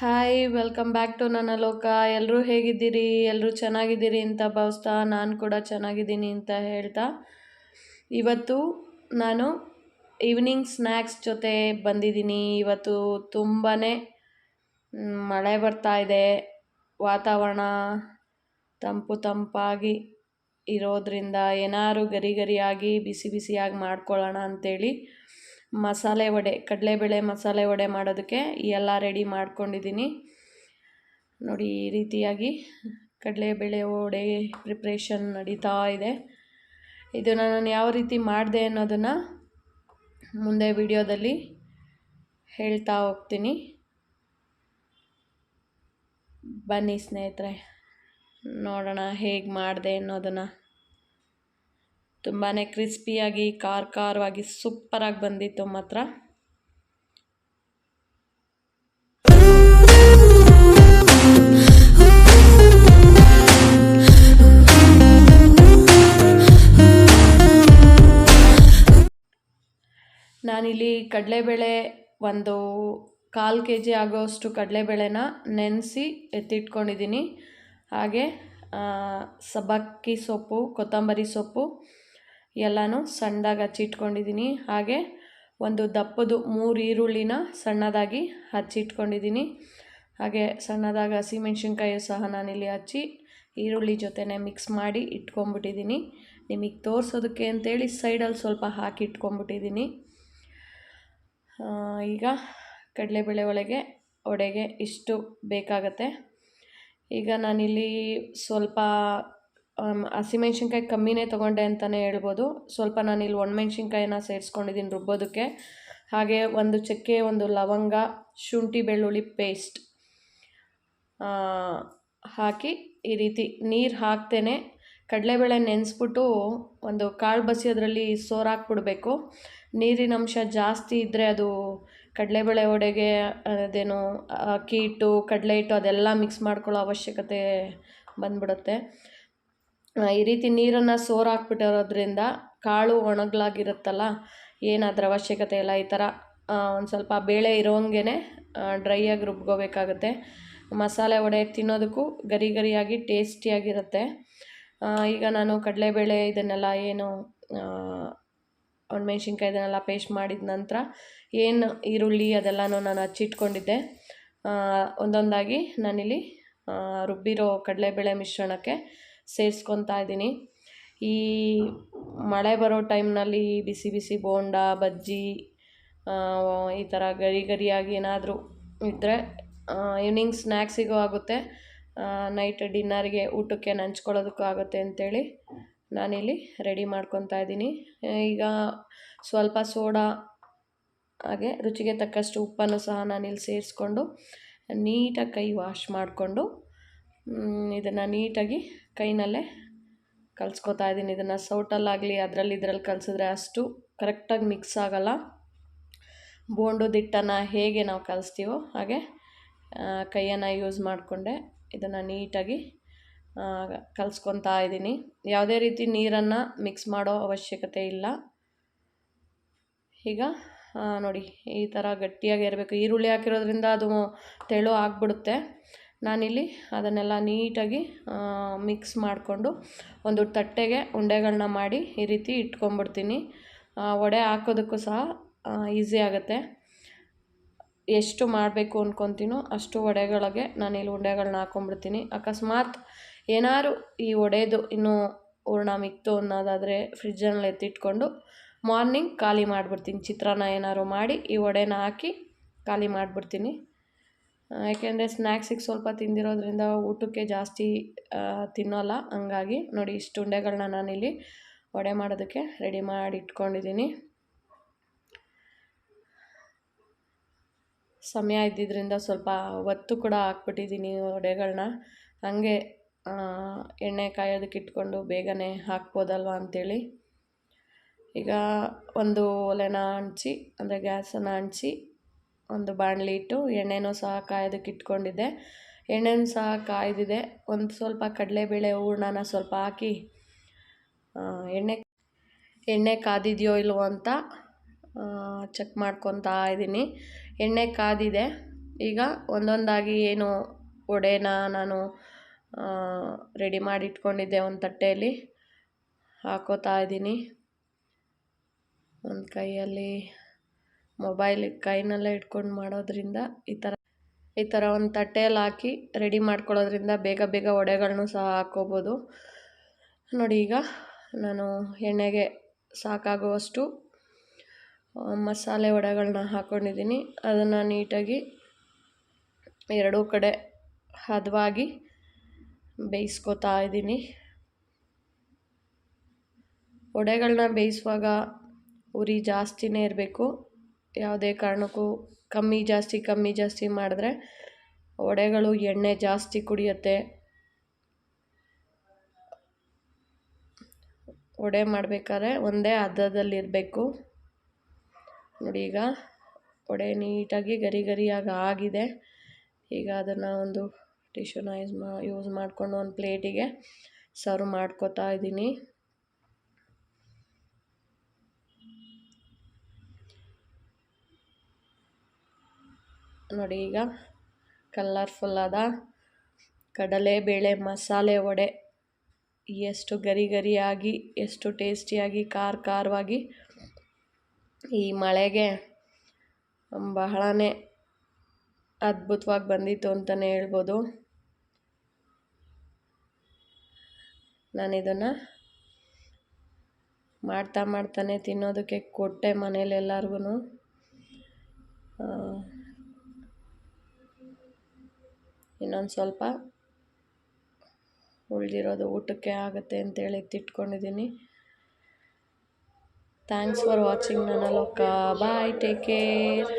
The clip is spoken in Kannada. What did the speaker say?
ಹಾಯ್ ವೆಲ್ಕಮ್ ಬ್ಯಾಕ್ ಟು ನನ್ನ ಲೋಕ ಎಲ್ಲರೂ ಹೇಗಿದ್ದೀರಿ? ಎಲ್ಲರೂ ಚೆನ್ನಾಗಿದ್ದೀರಿ ಅಂತ ಭಾವಿಸ್ತಾ ನಾನು ಕೂಡ ಚೆನ್ನಾಗಿದ್ದೀನಿ ಅಂತ ಹೇಳ್ತಾ. ಇವತ್ತು ನಾನು ಈವ್ನಿಂಗ್ ಸ್ನ್ಯಾಕ್ಸ್ ಜೊತೆ ಬಂದಿದ್ದೀನಿ. ಇವತ್ತು ತುಂಬಾ ಮಳೆ ಬರ್ತಾ ಇದೆ. ವಾತಾವರಣ ತಂಪು ತಂಪಾಗಿ ಇರೋದ್ರಿಂದ ಏನಾದ್ರು ಗರಿ ಗರಿಯಾಗಿ ಬಿಸಿ ಬಿಸಿಯಾಗಿ ಮಾಡ್ಕೊಳ್ಳೋಣ ಅಂಥೇಳಿ ಮಸಾಲೆ ವಡೆ ಕಡಲೆಬೇಳೆ ಮಸಾಲೆ ವಡೆ ಮಾಡೋದಕ್ಕೆ ಎಲ್ಲ ರೆಡಿ ಮಾಡ್ಕೊಂಡಿದ್ದೀನಿ. ನೋಡಿ, ಈ ರೀತಿಯಾಗಿ ಕಡಲೆಬೇಳೆ ವಡೆ ಪ್ರಿಪ್ರೇಷನ್ ನಡೀತಾ ಇದೆ. ಇದನ್ನು ನಾನು ಯಾವ ರೀತಿ ಮಾಡಿದೆ ಅನ್ನೋದನ್ನು ಮುಂದೆ ವಿಡಿಯೋದಲ್ಲಿ ಹೇಳ್ತಾ ಹೋಗ್ತೀನಿ. ಬನ್ನಿ ಸ್ನೇಹಿತರೆ, ನೋಡೋಣ ಹೇಗೆ ಮಾಡಿದೆ ಅನ್ನೋದನ್ನು. ತುಂಬಾ ಕ್ರಿಸ್ಪಿಯಾಗಿ ಖಾರ ಖಾರವಾಗಿ ಸೂಪರಾಗಿ ಬಂದಿತ್ತು ಮಾತ್ರ. ನಾನಿಲ್ಲಿ ಕಡಲೆಬೇಳೆ ಒಂದು ಕಾಲು ಕೆ ಜಿ ಆಗೋಷ್ಟು ಕಡಲೆಬೇಳೆನ ನೆನೆಸಿ ಎತ್ತಿಟ್ಕೊಂಡಿದ್ದೀನಿ. ಹಾಗೆ ಸಬ್ಬಕ್ಕಿ ಸೊಪ್ಪು, ಕೊತ್ತಂಬರಿ ಸೊಪ್ಪು ಎಲ್ಲನೂ ಸಣ್ಣದಾಗಿ ಹಚ್ಚಿಟ್ಕೊಂಡಿದ್ದೀನಿ ಹಾಗೆ ಒಂದು ದಪ್ಪದು ಮೂರು ಈರುಳ್ಳಿನ ಸಣ್ಣದಾಗಿ ಹಚ್ಚಿಟ್ಕೊಂಡಿದ್ದೀನಿ ಹಾಗೆ ಸಣ್ಣದಾಗಿ ಹಸಿಮೆಣ್ಸಿನ್ಕಾಯಿ ಸಹ ನಾನಿಲ್ಲಿ ಹಚ್ಚಿ ಈರುಳ್ಳಿ ಜೊತೆನೆ ಮಿಕ್ಸ್ ಮಾಡಿ ಇಟ್ಕೊಂಬಿಟ್ಟಿದ್ದೀನಿ ನಿಮಗೆ ತೋರಿಸೋದಕ್ಕೆ ಅಂತೇಳಿ ಸೈಡಲ್ಲಿ ಸ್ವಲ್ಪ ಹಾಕಿ ಇಟ್ಕೊಂಬಿಟ್ಟಿದ್ದೀನಿ ಈಗ ಕಡಲೆಬೇಳೆ ಒಳಗೆ ಒಡೆಗೆ ಇಷ್ಟು ಬೇಕಾಗತ್ತೆ. ಈಗ ನಾನಿಲ್ಲಿ ಸ್ವಲ್ಪ ಹಸಿಮೆಣ್ಸಿನ್ಕಾಯಿ ಕಮ್ಮಿನೇ ತೊಗೊಂಡೆ ಅಂತಲೇ ಹೇಳ್ಬೋದು. ಸ್ವಲ್ಪ ನಾನು ನಾನಿಲ್ಲಿ ಒಣಮೆಣ್ಸಿನ್ಕಾಯಿನ ಸೇರಿಸ್ಕೊಂಡಿದ್ದೀನಿ ರುಬ್ಬೋದಕ್ಕೆ. ಹಾಗೆ ಒಂದು ಚಕ್ಕೆ, ಒಂದು ಲವಂಗ, ಶುಂಠಿ ಬೆಳ್ಳುಳ್ಳಿ ಪೇಸ್ಟ್ ಹಾಕಿ ಈ ರೀತಿ ನೀರು ಹಾಕ್ತೇನೆ. ಕಡಲೆಬೇಳೆ ನೆನೆಸ್ಬಿಟ್ಟು ಒಂದು ಕಾಳು ಬಸಿ ಅದರಲ್ಲಿ ಸೋರಾಕ್ಬಿಡ್ಬೇಕು. ನೀರಿನ ಅಂಶ ಜಾಸ್ತಿ ಇದ್ದರೆ ಅದು ಕಡಲೆಬೇಳೆ ಒಡೆಗೆ ಅದೇನು, ಅಕ್ಕಿ ಹಿಟ್ಟು, ಕಡಲೆ ಹಿಟ್ಟು ಅದೆಲ್ಲ ಮಿಕ್ಸ್ ಮಾಡ್ಕೊಳ್ಳೋ ಅವಶ್ಯಕತೆ ಬಂದ್ಬಿಡುತ್ತೆ. ಈ ರೀತಿ ನೀರನ್ನು ಸೋರಾಕ್ಬಿಟ್ಟಿರೋದ್ರಿಂದ ಕಾಳು ಒಣಗ್ಲಾಗಿರುತ್ತಲ್ಲ ಏನು ಅದ್ರ ಅವಶ್ಯಕತೆ ಇಲ್ಲ. ಈ ಥರ ಒಂದು ಸ್ವಲ್ಪ ಬೇಳೆ ಇರೋಂಗೆ ಡ್ರೈಯಾಗಿ ರುಬ್ಕೋಬೇಕಾಗುತ್ತೆ ಮಸಾಲೆ ವಡೆ ತಿನ್ನೋದಕ್ಕೂ ಗರಿ ಗರಿಯಾಗಿ ಟೇಸ್ಟಿಯಾಗಿರುತ್ತೆ ಈಗ ನಾನು ಕಡಲೆಬೇಳೆ ಇದನ್ನೆಲ್ಲ ಏನು ಒಣಮೆಣ್ಸಿನ್ಕಾಯಿ ಇದನ್ನೆಲ್ಲ ಪೇಸ್ಟ್ ಮಾಡಿದ ನಂತರ ಏನು ಈರುಳ್ಳಿ ಅದೆಲ್ಲನೂ ನಾನು ಹಚ್ಚಿಟ್ಕೊಂಡಿದ್ದೆ. ಒಂದೊಂದಾಗಿ ನಾನಿಲ್ಲಿ ರುಬ್ಬಿರೋ ಕಡಲೆಬೇಳೆ ಮಿಶ್ರಣಕ್ಕೆ ಸೇರಿಸ್ಕೊತಾ ಇದ್ದೀನಿ. ಈ ಮಳೆ ಬರೋ ಟೈಮ್ನಲ್ಲಿ ಬಿಸಿ ಬಿಸಿ ಬೋಂಡ, ಬಜ್ಜಿ ಈ ಥರ ಗರಿ ಗರಿಯಾಗಿ ಏನಾದರೂ ಇದ್ದರೆ ಈವ್ನಿಂಗ್ ಸ್ನ್ಯಾಕ್ಸಿಗೂ ಆಗುತ್ತೆ. ನೈಟ್ ಡಿನ್ನರ್ಗೆ ಊಟಕ್ಕೆ ನಂಚ್ಕೊಳ್ಳೋದಕ್ಕೂ ಆಗುತ್ತೆ ಅಂತೇಳಿ ನಾನಿಲ್ಲಿ ರೆಡಿ ಮಾಡ್ಕೊತಾ ಇದ್ದೀನಿ. ಈಗ ಸ್ವಲ್ಪ ಸೋಡಾ, ಹಾಗೆ ರುಚಿಗೆ ತಕ್ಕಷ್ಟು ಉಪ್ಪನ್ನು ಸಹ ನಾನಿಲ್ಲಿ ಸೇರಿಸ್ಕೊಂಡು ನೀಟಾಗಿ ಕೈ ವಾಶ್ ಮಾಡಿಕೊಂಡು ಇದನ್ನು ನೀಟಾಗಿ ಕೈನಲ್ಲೇ ಕಲ್ಸ್ಕೊತಾ ಇದ್ದೀನಿ. ಇದನ್ನು ಸೌಟಲ್ಲಾಗಲಿ, ಅದರಲ್ಲಿ ಇದರಲ್ಲಿ ಕಲಿಸಿದ್ರೆ ಅಷ್ಟು ಕರೆಕ್ಟಾಗಿ ಮಿಕ್ಸ್ ಆಗೋಲ್ಲ. ಬೋಂಡದ ಹಿಟ್ಟನ್ನು ಹೇಗೆ ನಾವು ಕಲಿಸ್ತೀವೋ ಹಾಗೆ ಕೈಯನ್ನು ಯೂಸ್ ಮಾಡಿಕೊಂಡೆ ಇದನ್ನು ನೀಟಾಗಿ ಕಲಿಸ್ಕೊತಾ ಇದ್ದೀನಿ. ಯಾವುದೇ ರೀತಿ ನೀರನ್ನು ಮಿಕ್ಸ್ ಮಾಡೋ ಅವಶ್ಯಕತೆ ಇಲ್ಲ. ಈಗ ನೋಡಿ, ಈ ಥರ ಗಟ್ಟಿಯಾಗಿ ಇರಬೇಕು. ಈರುಳ್ಳಿ ಹಾಕಿರೋದ್ರಿಂದ ಅದು ತೆಳು ಆಗಿಬಿಡುತ್ತೆ. ನಾನಿಲ್ಲಿ ಅದನ್ನೆಲ್ಲ ನೀಟಾಗಿ ಮಿಕ್ಸ್ ಮಾಡಿಕೊಂಡು ಒಂದು ತಟ್ಟೆಗೆ ಉಂಡೆಗಳನ್ನ ಮಾಡಿ ಈ ರೀತಿ ಇಟ್ಕೊಂಬಿಡ್ತೀನಿ ವಡೆ ಹಾಕೋದಕ್ಕೂ ಸಹ ಈಸಿ ಆಗುತ್ತೆ. ಎಷ್ಟು ಮಾಡಬೇಕು ಅಂದ್ಕೊತೀನೋ ಅಷ್ಟು ವಡೆಗಳಿಗೆ ನಾನಿಲ್ಲಿ ಉಂಡೆಗಳನ್ನ ಹಾಕೊಂಡ್ಬಿಡ್ತೀನಿ. ಅಕಸ್ಮಾತ್ ಏನಾದ್ರು ಈ ಒಡೆದು ಇನ್ನೂ ಹೂರ್ಣ ಮಿಕ್ತು ಅನ್ನೋದಾದರೆ ಫ್ರಿಜ್ಜಲ್ಲಿ ಎತ್ತಿಟ್ಕೊಂಡು ಮಾರ್ನಿಂಗ್ ಖಾಲಿ ಮಾಡಿಬಿಡ್ತೀನಿ. ಚಿತ್ರಾನ್ನ ಏನಾದ್ರು ಮಾಡಿ ಈ ವಡೆನ ಹಾಕಿ ಖಾಲಿ ಮಾಡಿಬಿಡ್ತೀನಿ. ಯಾಕೆಂದರೆ ಸ್ನ್ಯಾಕ್ಸಿಗೆ ಸ್ವಲ್ಪ ತಿಂದಿರೋದ್ರಿಂದ ಊಟಕ್ಕೆ ಜಾಸ್ತಿ ತಿನ್ನೋಲ್ಲ. ಹಂಗಾಗಿ ನೋಡಿ ಇಷ್ಟು ಉಂಡೆಗಳನ್ನ ನಾನಿಲ್ಲಿ ವಡೆ ಮಾಡೋದಕ್ಕೆ ರೆಡಿ ಮಾಡಿ ಇಟ್ಕೊಂಡಿದ್ದೀನಿ ಸಮಯ ಇದ್ದಿದ್ದರಿಂದ ಸ್ವಲ್ಪ ಒತ್ತು ಕೂಡ ಹಾಕ್ಬಿಟ್ಟಿದ್ದೀನಿ ವಡೆಗಳನ್ನ ಹಂಗೆ ಎಣ್ಣೆ ಕಾಯೋದಕ್ಕೆ ಇಟ್ಕೊಂಡು ಬೇಗನೆ ಹಾಕ್ಬೋದಲ್ವ ಅಂಥೇಳಿ ಈಗ ಒಂದು ಒಲೆನ ಹಂಚಿ ಅಂದರೆ ಗ್ಯಾಸನ್ನು ಹಂಚಿ ಒಂದು ಬಾಣಲಿ ಇಟ್ಟು ಎಣ್ಣೆನೂ ಸಹ ಕಾಯೋದಕ್ಕೆ ಇಟ್ಕೊಂಡಿದ್ದೆ. ಎಣ್ಣೆನೂ ಸಹ ಕಾಯ್ದಿದೆ. ಒಂದು ಸ್ವಲ್ಪ ಕಡಲೆಬೇಳೆ ಹೂರ್ಣನ ಸ್ವಲ್ಪ ಹಾಕಿ ಎಣ್ಣೆ ಎಣ್ಣೆ ಕಾದಿದೆಯೋ ಇಲ್ವೋ ಅಂತ ಚೆಕ್ ಮಾಡ್ಕೊತಾ ಇದ್ದೀನಿ. ಎಣ್ಣೆ ಕಾದಿದೆ. ಈಗ ಒಂದೊಂದಾಗಿ ಏನು ವಡೆನ ನಾನು ರೆಡಿ ಮಾಡಿ ಇಟ್ಕೊಂಡಿದ್ದೆ ಒಂದು ತಟ್ಟೆಯಲ್ಲಿ. ಹಾಕೋತಾ ಇದ್ದೀನಿ. ಒಂದು ಕೈಯಲ್ಲಿ ಮೊಬೈಲ್ ಕೈನಲ್ಲೇ ಇಟ್ಕೊಂಡು ಮಾಡೋದ್ರಿಂದ ಈ ಥರ ಈ ಥರ ಒಂದು ತಟ್ಟೆಯಲ್ಲಿ ಹಾಕಿ ರೆಡಿ ಮಾಡ್ಕೊಳ್ಳೋದ್ರಿಂದ ಬೇಗ ಬೇಗ ವಡೆಗಳನ್ನೂ ಸಹ ಹಾಕ್ಕೋಬೋದು. ನೋಡಿ ಈಗ ನಾನು ಎಣ್ಣೆಗೆ ಸಾಕಾಗುವಷ್ಟು ಮಸಾಲೆ ವಡೆಗಳನ್ನ ಹಾಕ್ಕೊಂಡಿದ್ದೀನಿ ಅದನ್ನು ನೀಟಾಗಿ ಎರಡೂ ಕಡೆ ಹದವಾಗಿ ಬೇಯಿಸ್ಕೊತಾ ಇದ್ದೀನಿ. ವಡೆಗಳನ್ನ ಬೇಯಿಸುವಾಗ ಉರಿ ಜಾಸ್ತಿನೇ ಇರಬೇಕು. ಯಾವುದೇ ಕಾರಣಕ್ಕೂ ಕಮ್ಮಿ ಜಾಸ್ತಿ ಕಮ್ಮಿ ಜಾಸ್ತಿ ಮಾಡಿದ್ರೆ ಒಡೆಗಳು ಎಣ್ಣೆ ಜಾಸ್ತಿ ಕುಡಿಯುತ್ತೆ. ಒಡೆ ಮಾಡಬೇಕಾದ್ರೆ ಒಂದೇ ಹದದಲ್ಲಿರಬೇಕು ನೋಡಿ ಈಗ ಒಡೆ ನೀಟಾಗಿ ಗರಿ ಗರಿಯಾಗಿ ಆಗಿದೆ. ಈಗ ಅದನ್ನು ಒಂದು ಟಿಶ್ಯೂನ ಯೂಸ್ ಮಾ, ಯೂಸ್ ಮಾಡಿಕೊಂಡು ಒಂದು ಪ್ಲೇಟಿಗೆ ಸರ್ವ್ ಮಾಡ್ಕೋತಾ ಇದ್ದೀನಿ. ನೋಡಿ ಈಗ ಕಲರ್ಫುಲ್ಲಾದ ಕಡಲೆಬೇಳೆ ಮಸಾಲೆ ವಡೆ. ಎಷ್ಟು ಗರಿ ಗರಿಯಾಗಿ, ಎಷ್ಟು ಟೇಸ್ಟಿಯಾಗಿ ಖಾರ ಖಾರವಾಗಿ ಈ ಮಳೆಗೆ ಬಹಳನೇ ಅದ್ಭುತವಾಗಿ ಬಂದಿತ್ತು ಅಂತಲೇ ಹೇಳ್ಬೋದು. ನಾನಿದನ್ನು ಮಾಡ್ತಾ ಮಾಡ್ತಾನೆ ತಿನ್ನೋದಕ್ಕೆ ಕೊಟ್ಟೆ ಮನೇಲಿ ಇನ್ನೊಂದು ಸ್ವಲ್ಪ ಉಳಿದಿರೋದು ಊಟಕ್ಕೆ ಆಗುತ್ತೆ ಅಂತೇಳಿ ಎತ್ತಿಟ್ಕೊಂಡಿದ್ದೀನಿ ಥ್ಯಾಂಕ್ಸ್ ಫಾರ್ ವಾಚಿಂಗ್ ನನ್ನ ಲೋಕ. Bye take care